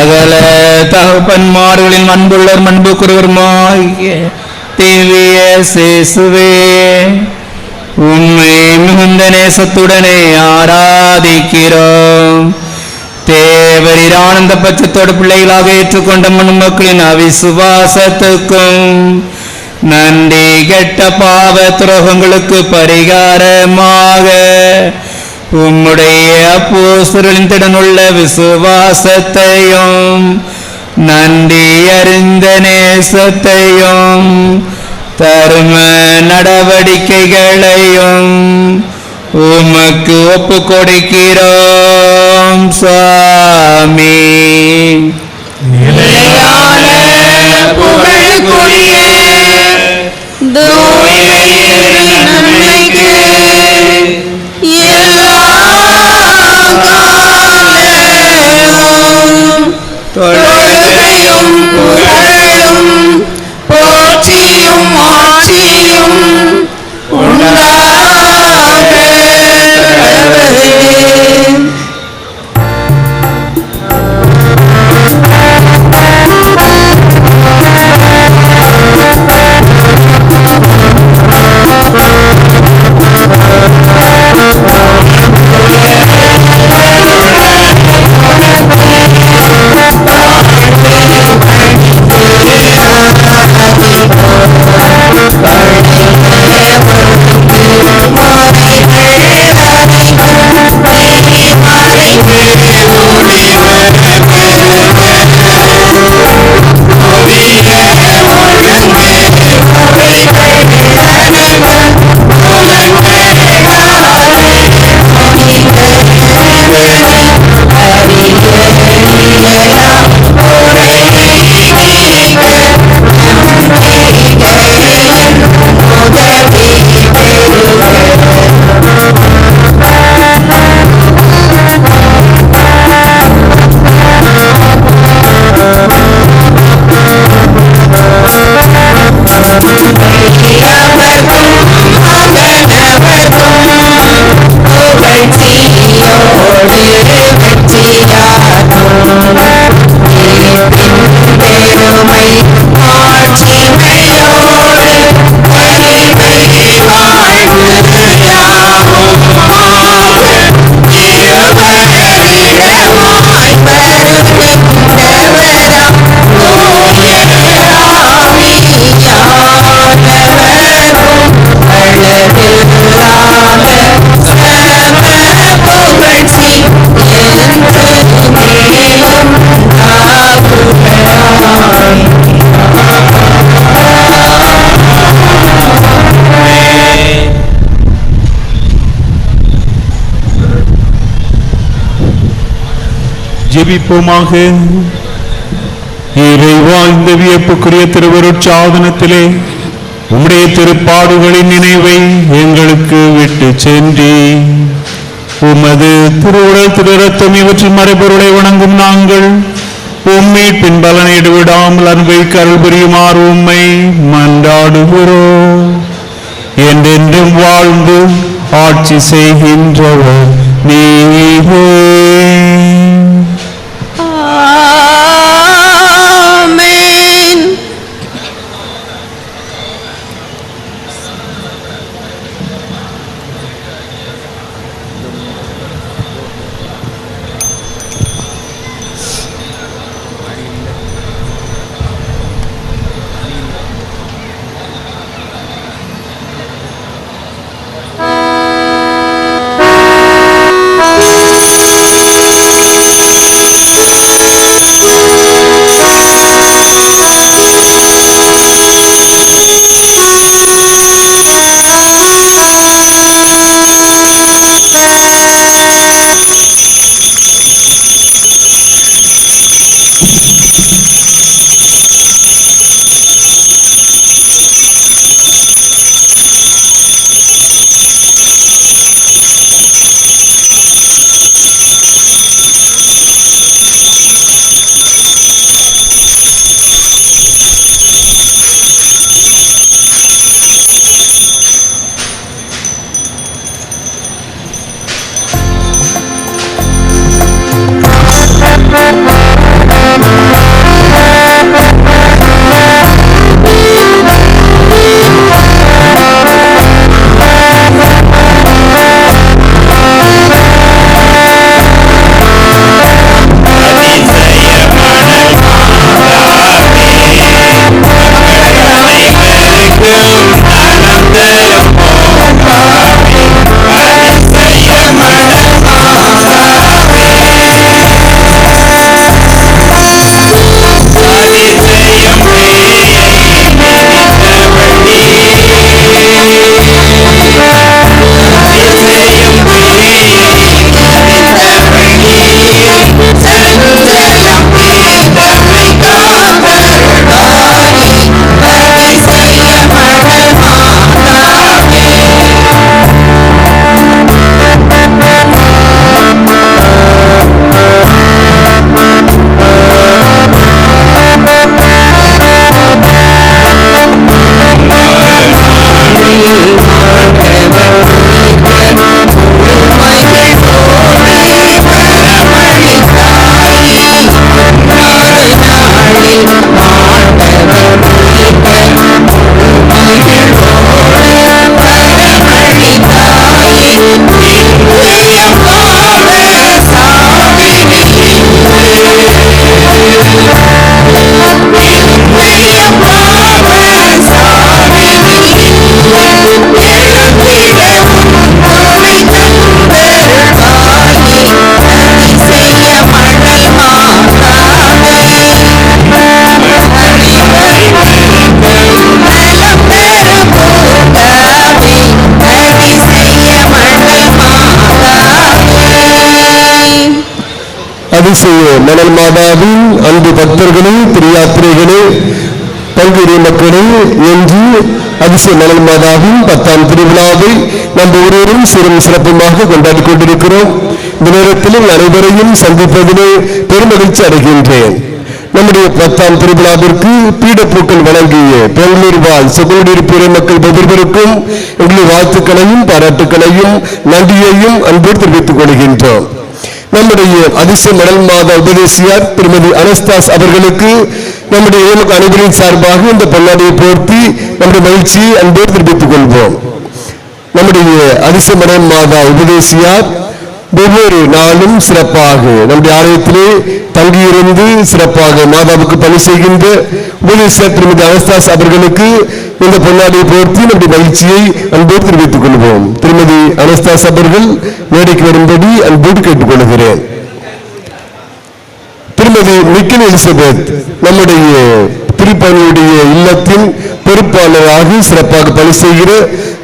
சகல தகப்பன்மார்களின் அன்புள்ளர் அன்புக்குரியவருமாகிய தேவிய சேசுவே உண்மை மிகுந்த நேசத்துடனே ஆராதிக்கிறோம். தேவரீர் ஆனந்த பட்சத்தோடு பிள்ளைகளாக ஏற்றுக்கொண்ட மண்மக்களின் அவிசுவாசத்துக்கும் நன்றி கெட்ட பாவ துரோகங்களுக்கு பரிகாரமாக உம்முடைய அப்போஸ்தலரின் திடனுள்ள விசுவாசத்தையும் நன்றி அறிந்த நேசத்தையும் தர்ம நடவடிக்கைகளையும் உமக்கு ஒப்பு கொடுக்கிறோம் சுவாமி புகழுக்குரிய எல்லா காலமும் ஜெபிப்போமாக. இறைவா இந்த வியப்புக்குரிய திருவருட்சாதனத்திலே உம்முடைய திருப்பாடுகளின் நினைவை எங்களுக்கு விட்டு சென்றி. உமது திருவுடல் திருரத்தம் இவற்றின் மறைபொருளை வணங்கும் நாங்கள் உம்மை பின்பலனை இடுவிடாமல் அன்பை கருள் புரியுமாறு உம்மை மன்றாடுகிறோம் என்றென்றும் வாழ்ந்து ஆட்சி செய்கின்றவர் நீரே. அதிசய மணல் மாதாவின் அன்பு பக்தர்களே திரியாத்திரைகளே பல்வேறு மக்களே என்று அதிசய மணல் மாதாவின் பத்தாம் திருவிழாவை நம் ஒருவரும் சிறும் சிறப்புமாக கொண்டாடி கொண்டிருக்கிறோம். இந்த நேரத்தில் அனைவரையும் சந்திப்பதிலே பெருமகிழ்ச்சி அடைகின்றேன். நம்முடைய பத்தாம் திருவிழாவிற்கு பீடப்பூக்கள் வழங்கிய பெங்களூர் வாழ் செகுடியிருப்பிற மக்கள் ஒவ்வொருவருக்கும் எங்களுடைய வாழ்த்துக்களையும் பாராட்டுக்களையும் நன்றியையும் அன்போடு தெரிவித்துக் கொள்கின்றோம். நம்முடைய அதிசய மடல் மாத உபதேசியார் திருமதி அனஸ்தாஸ் அவர்களுக்கு நம்முடைய இயலுக்கு அனைவரின் சார்பாக இந்த பொன்னாடியை போர்த்தி நம்முடைய மகிழ்ச்சியை அன்போடு தெரிவித்துக் கொள்வோம். நம்முடைய அதிசய மடல் மாதா உபதேசியார் ஒவ்வொரு நாளும் சிறப்பாக நம்முடைய ஆலயத்திலே தங்கியிருந்து சிறப்பாக மாதாவுக்கு பணி செய்கின்ற உபதேசியார் திருமதி அனஸ்தாஸ் அவர்களுக்கு இந்த பொன்னாடியை போர்த்தி நம்முடைய மகிழ்ச்சியை அன்போடு தெரிவித்துக் கொள்வோம். திருமதி அனஸ்தாஸ் அவர்கள் மேடைக்கு வரும்படி அன்போடு கேட்டுக்கொள்கிறேன். திருமதி மிக்கன் எலிசபெத் நம்முடைய திருப்பணியுடைய இல்லத்தின் பொறுப்பாளராக சிறப்பாக பணி செய்கிற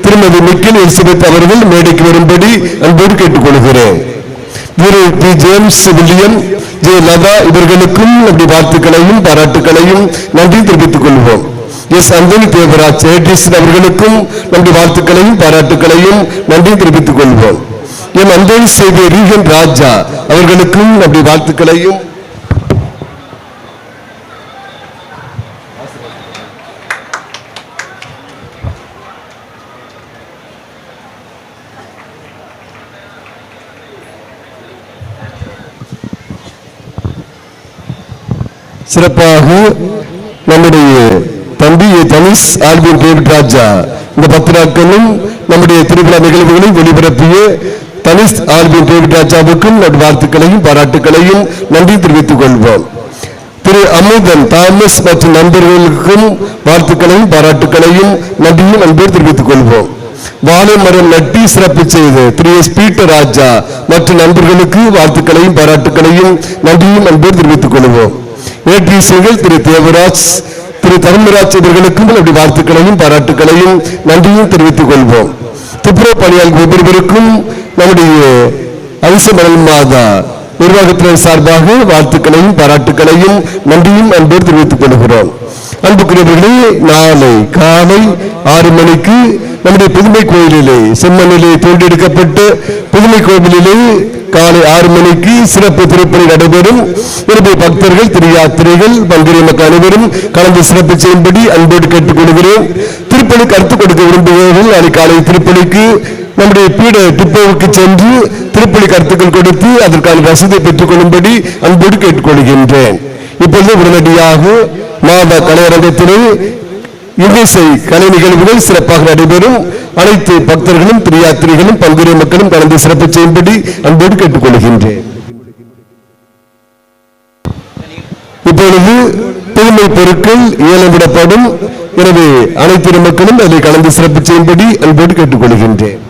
திருமதி மிக்கன் எலிசபெத் அவர்கள் மேடைக்கு வரும்படி அன்போடு கேட்டுக்கொள்கிறேன். திரு T James William J. Latha இவர்களுக்கும் நம்முடைய வாழ்த்துக்களையும் பாராட்டுக்களையும் நன்றி தெரிவித்துக் கொள்வோம். எஸ் அந்தனி தேவராஜ் ஏடிசன் அவர்களுக்கும் நம்முடைய வாழ்த்துக்களையும் பாராட்டுக்களையும் நன்றி தெரிவித்துக் கொள்வோம். என் அந்தோணி செய்த ரீகன் ராஜா அவர்களுக்கும் நம்முடைய வாழ்த்துக்களையும். சிறப்பாக தனுஷ் ஆல்வின் டேவிட் ராஜா. இந்த பத்து நாட்களும் நம்முடைய திருவிழா நிகழ்வுகளை ஒளிபரப்பிய தனுஷ் ஆல்வின் டேவிட் ராஜாவுக்கும் நம் வாழ்த்துக்களையும் பாராட்டுக்களையும் நன்றி தெரிவித்துக் கொள்வோம். திரு அமுதன் தாமஸ் மற்றும் நண்பர்களுக்கும் வாழ்த்துக்களையும் பாராட்டுகளையும் நன்றியும் நண்பர் தெரிவித்துக் கொள்வோம். வாழை மரம் நட்டி சிறப்பு செய்து திரு எஸ் பீட்டர் ராஜா மற்றும் நண்பர்களுக்கு வாழ்த்துக்களையும் பாராட்டுக்களையும் நன்றியும் நண்பர் தெரிவித்துக் கொள்வோம். ஏடிசிகள் திரு தேவராஜ் திரு தர்மராஜ் இவர்களுக்கும் அப்படி வாழ்த்துக்களையும் பாராட்டுக்களையும் நன்றியும் தெரிவித்துக் கொள்வோம். துப்புரவு பணியாளர்கள் ஒவ்வொருவருக்கும் நம்முடைய அதிசமரல் மாதா நிர்வாகத்தினர் சார்பாக வாழ்த்துக்களையும் பாராட்டுக்களையும் நன்றியும் அன்போடு தெரிவித்துக் கொள்கிறோம். அன்புக்குரியவர்களே நாளை காலை ஆறு மணிக்கு நம்முடைய புதுமை கோயிலிலே செம்மண்ணிலே தோண்டெடுக்கப்பட்ட புதுமை கோவிலிலே காலை ஆறு மணிக்கு சிறப்பு திருப்பணி நடைபெறும். எனவே பக்தர்கள் திரு யாத்திரைகள் பங்குரிய மக்கள் அனைவரும் கலந்து சிறப்பு செய்யும்படி அன்போடு கேட்டுக்கொள்கிறேன் திருப்பணி கருத்து கொடுக்க விரும்புகிறவர்கள் நாளை காலை திருப்பணிக்கு நம்முடைய பீட டிப்போவுக்கு சென்று திருப்பலி கருத்துக்கள் கொடுத்து அதற்கான வசதியை பெற்றுக் கொள்ளும்படி அன்போடு கேட்டுக்கொள்கின்றேன். இப்பொழுது உடனடியாக மாத கலையரங்கத்திலே இசை கலை நிகழ்வுகள் சிறப்பாக நடைபெறும். அனைத்து பக்தர்களும் பிரியாத்திரிகளும் பல்வேறு மக்களும் கலந்து சிறப்பு செய்யும்படி அன்போடு கேட்டுக்கொள்கின்றேன். இப்பொழுது புதுமை பொருட்கள் ஏலமிடப்படும் எனவே அனைத்து மக்களும் அதை கலந்து சிறப்பு செய்யும்படி அன்போடு கேட்டுக்கொள்கின்றேன்.